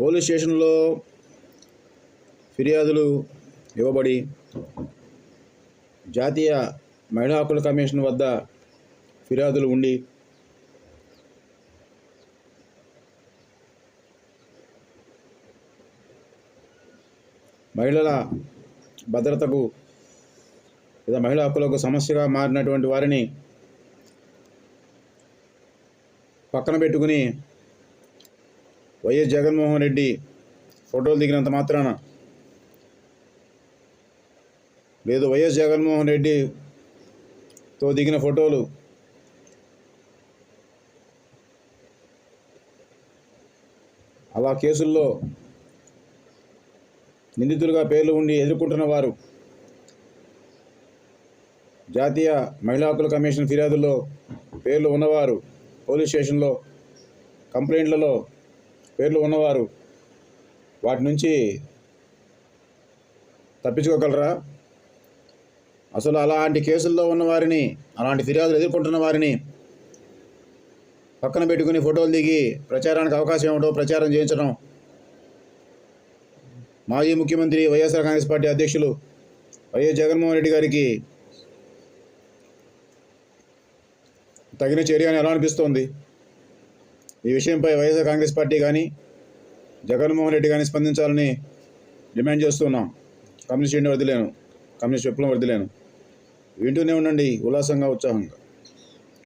Police స్టేషన్లో ఫిర్యాదులు ఇవ్వబడి జాతీయ మహిళా హక్కుల కమిషన్ వద్ద ఫిర్యాదులు ఉండి మహిళల భద్రతకు లేదా మహిళా హక్కులకు సమస్యగా మారినటువంటి వారిని పక్కన పెట్టుకుని వైఎస్ జగన్మోహన్ రెడ్డి ఫోటోలు దిగినంత మాత్రాన. లేదు వైఎస్ జగన్మోహన్ రెడ్డితో దిగిన ఫోటోలు అలా కేసుల్లో నిందితులుగా పేర్లు ఉండి ఎదుర్కొంటున్న వారు జాతీయ మహిళా హక్కుల కమిషన్ ఫిర్యాదుల్లో పేర్లు ఉన్నవారు పోలీస్ స్టేషన్లో కంప్లైంట్లలో పేర్లు ఉన్నవారు వాటి నుంచి తప్పించుకోగలరా? అసలు అలాంటి కేసుల్లో ఉన్న వారిని అలాంటి ఫిర్యాదులు ఎదుర్కొంటున్న వారిని పక్కన పెట్టుకుని ఫోటోలు దిగి ప్రచారానికి అవకాశం ఇవ్వడం ప్రచారం చేయించడం. మాజీ ముఖ్యమంత్రి వైఎస్ఆర్ కాంగ్రెస్ పార్టీ అధ్యక్షులు వైఎస్ జగన్మోహన్ రెడ్డి గారికి తగిన చర్య అని ఎలా అనిపిస్తోంది? ఈ విషయంపై వైఎస్ఆర్ కాంగ్రెస్ పార్టీ కానీ జగన్మోహన్ రెడ్డి కానీ స్పందించాలని డిమాండ్ చేస్తున్నాం. కమ్యూనిస్ట్ ఇండియా వదిలేను కమ్యూనిస్ట్ విప్లవం వదిలేను వింటూనే ఉండండి. ఉల్లాసంగా ఉత్సాహంగా.